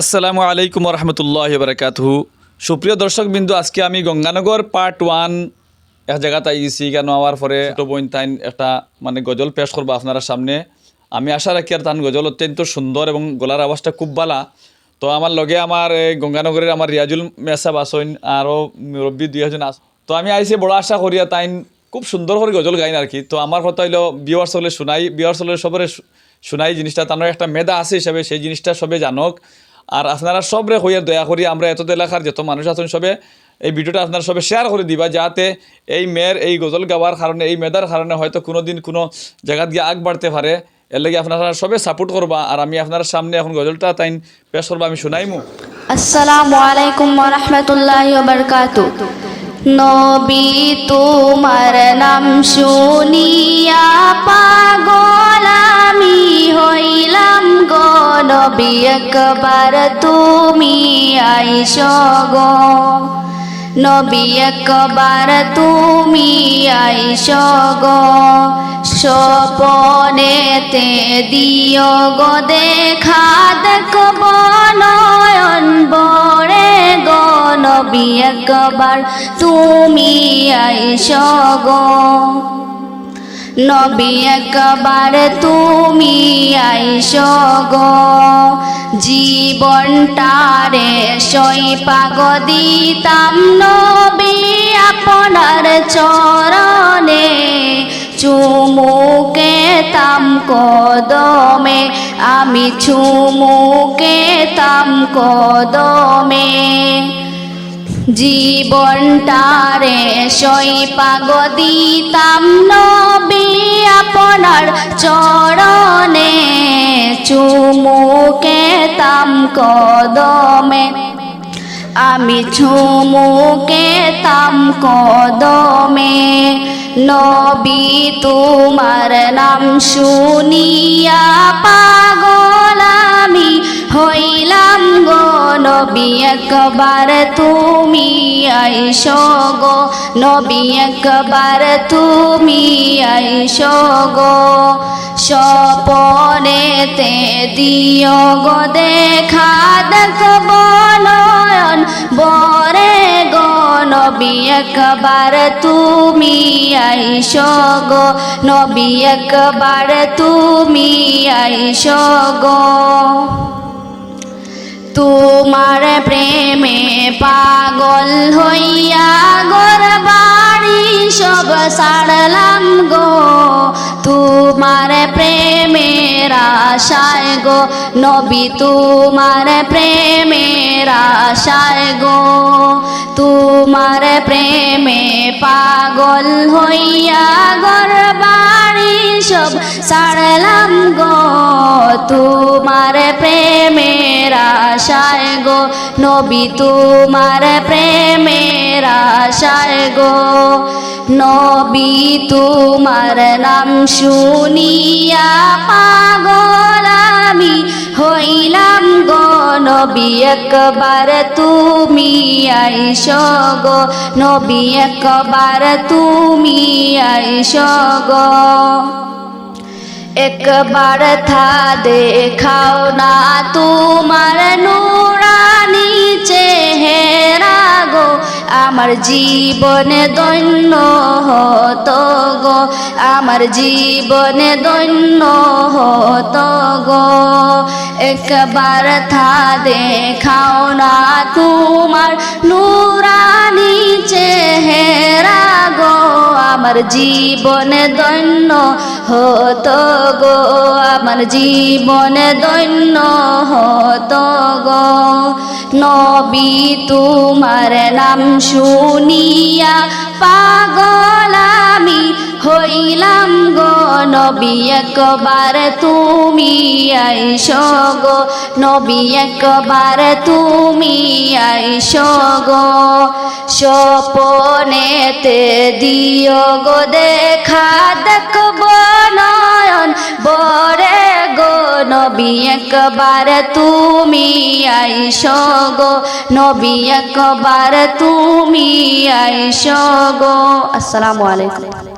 আসসালামু আলাইকুম রহমতুল্লাহ বারকাতহু সুপ্রিয় দর্শক বিন্দু আজকে আমি গঙ্গানগর পার্ট ওয়ান এক জায়গাতে আইছি কেন হওয়ার পরে তাইন একটা মানে গজল পেশ করব আপনারা সামনে। আমি আশা রাখি আর তান গজল অত্যন্ত সুন্দর এবং গলার আওয়াজটা খুব ভালা তো আমার লগে আমার এই গঙ্গানগরের আমার রিয়াজুল মেসাব আসইন আরও মুরব্বী দুই একজন আস তো আমি আইসি বড় আশা করিয়া তাইন খুব সুন্দর করে গজল গাইন আর কি। তো আমার কথা হইল, বিওয়ার্স হলে শুনাই, বিওয়ার্স হলে সবরে শুনাই জিনিসটা। তার একটা মেধা আছে হিসাবে সেই জিনিসটা সবে জানক। আর আপনারা সবরে হইয়া দয়া করি, আমরা এত এলাকার যত মানুষ আছেন সবে, এই ভিডিওটা আপনারা সবে শেয়ার করে দিবা, যাতে এই মেয়ের এই গজল গাওয়ার কারণে, এই মেধার কারণে হয়তো কোনো দিন কোনো জায়গাত গিয়ে আগ বাড়তে পারে। এর লাগে আপনারা সবে সাপোর্ট করবা, আর আমি আপনার সামনে এখন গজলটা তাই পেশ করবা, আমি শুনাইমু। আসসালামু আলাইকুম রহমতুল্লাহ বরকাতু। নবী তোমার নাম শুনিয়া পাগল নবী একবার তুমি আইস গো। নবী একবার তুমি আইস গো। স্বপনেতে দিও গো, দেখা দেখব নয়ন বরে গো। নবী একবার তুমি আইস গো। নবী একবার তুমি আইস গো। জীবনটারে সই পাগ দিতাম নবী আপনার চরণে। চুমুকে তাম কদমে, আমি চুমুকে তাম কদমে। জীবনটারে সই পাগ দিতাম নবী, আপনার চরণে চুমুকে তাম কদমে। আমি ঝুমুকে তাম কদমে। নবী, তোমার নাম শুনিয়া পাগল নবী একবার তুমি আইস গো। নবী একবার তুমি আইস গো। স্বপনেতে দিও গো দেখা দেখব নয়ন বরে গো। নবী একবার তুমি আইস গো। নবী একবার তুমি আইস গো। তোমার প্রেমে পাগল হইয়া গোর বাড়ি সব সারলাম গো। তোমার প্রেমের আশায় গো, নবী তোমার প্রেমের আশায় গো। তোমার প্রেমে পাগল হইয়া গোর বাড়ি সব সারলাম গো। তোমার প্রেমের আশায় গো নবী তোমার প্রেমের আশায় গো। নবী তোমার নাম শুনিয়া পাগল আমি হইলাম গো। নবী একবার তুমি আইস গো। নবী একবার তুমি আইস গো। একবার থা দেখাও না তোমার নুরানি চেহারা গো। আমার জীবনে দৈন্য হতো গো। আমার জীবনে দৈন্য হতো গো। একবার থা দেখাও না তোমার নুরানি চেহারা গো। আমার জীবনে দৈন্য হতো গো, আমার জীবনে দৈন্য হতো গো। নবী তোমার নাম শুনিয়া পাগল আমি হইলাম গো। নবী একবার তুমি আইস গো। নবী একবার তুমি আইস গো। স্বপনেতে দিও গো, দেখা দেখব। নবী একবার তুমি আইসো গো। নবী একবার তুমি আইসো গো। আসসালামু আলাইকুম।